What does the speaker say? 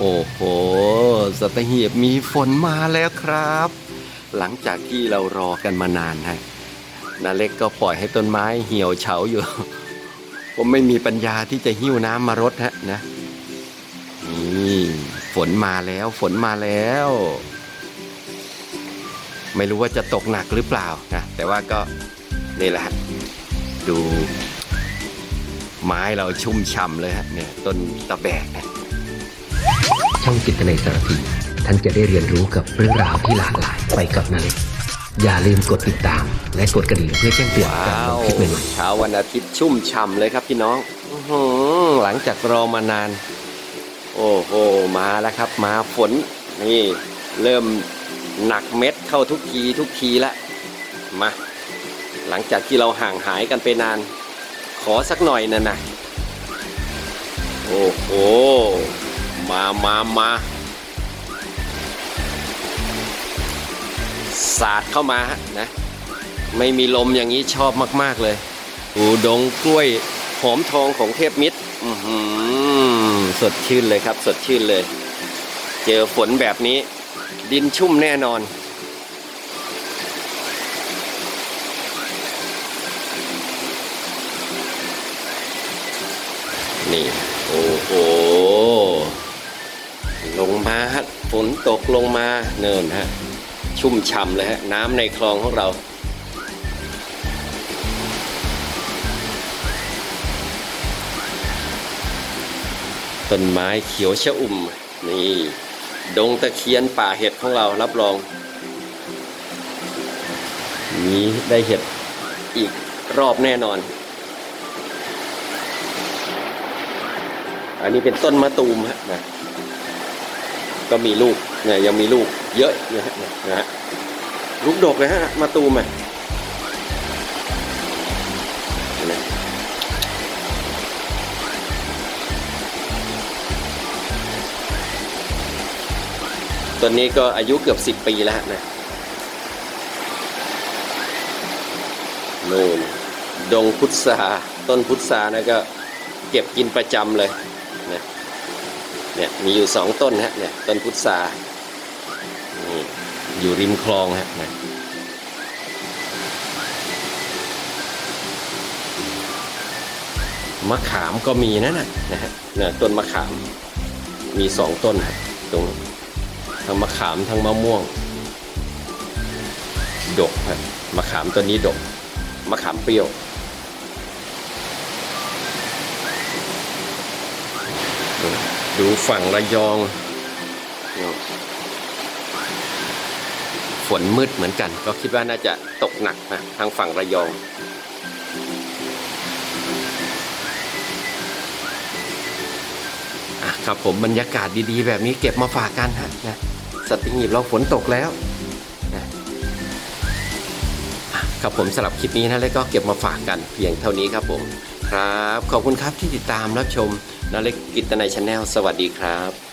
โอ้โห สัตหีบมีฝนมาแล้วครับ หลังจากที่เรารอกันมานานฮะนาเล็กก็ปล่อยให้ต้นไม้เหี่ยวเฉาอยู่ ผมไม่มีปัญญาที่จะหิ้วน้ำมารดฮะนะ นี่ฝนมาแล้วฝนมาแล้ว ไม่รู้ว่าจะตกหนักหรือเปล่านะ แต่ว่าก็นี่แหละ ดู ไม้เราชุ่มฉ่ำเลยฮะเนี่ยต้นตะแบกนะ ช่องจิตในสารพีท่านจะได้เรียนรู้กับเรื่องราวที่หลากหลายไปกับนาเล็กอย่าลืมกดติดตาม และกดกระดิ่งเพื่อแจ้งเตือนการลงคลิปใหม่ๆเช้าวันอาทิตย์ชุ่มฉ่ำเลยครับพี่น้องอื้อหือหลังจากรอมานาน โอ้โหมาแล้วครับ มาฝนนี่เริ่มหนักเม็ดเข้าทุกทีทุกทีละมาหลังจากที่เราห่างหายกันไปนาน ขอสักหน่อยนะนะโอ้โห มามามาสาดเข้ามาฮะนะ ไม่มีลมอย่างนี้ชอบมาก ๆ เลยอูดงกล้วยหอมทองของเทพมิตรอือหือสดชื่นเลยครับ สดชื่นเลย เจอฝนแบบนี้ ดินชุ่มแน่นอนนี่ โอ้โห มาฮะฝนตกลงมาเนินฮะ ชุ่มฉ่ำเลยฮะ น้ำในคลองของเรา ต้นไม้เขียวชะอุ่ม นี่ ดงตะเคียนป่าเห็ดของเรารับรอง นี้ได้เห็ดอีกรอบแน่นอน อันนี้เป็นต้นมะตูมฮะนะ ก็มีลูกเนี่ยยังมีลูกเยอะนะฮะนะฮะลูกดกเลยฮะมะตูมอะต้นนี้ก็อายุเกือบสิบปีแล้วนะนู่นดงพุทราต้นพุทรานะก็เก็บกินประจำเลย เนี่ยมีอยู่สองต้นฮะเนี่ยต้นพุทรานี่อยู่ริมคลองฮะนะมะขามก็มีนะน่ะนะฮะเนี่ยต้นมะขามมีสองต้นฮะตรงทั้งมะขามทั้งมะม่วง ดกฮะมะขามต้นนี้ดกมะขามเปรี้ยว ดูฝั่งระยอง ฝนมืดเหมือนกัน ก็คิดว่าน่าจะตกหนักนะทางฝั่งระยองอะครับผมบรรยากาศดีๆ แบบนี้เก็บมาฝากกันฮะนะสติหีบเราฝนตกแล้วนะครับผมสำหรับคลิปนี้นะแล้วก็เก็บมาฝากกันเพียงเท่านี้ครับผม ครับ ขอบคุณครับที่ติดตามรับชม นาเล็กกิตนายชาแนลสวัสดีครับ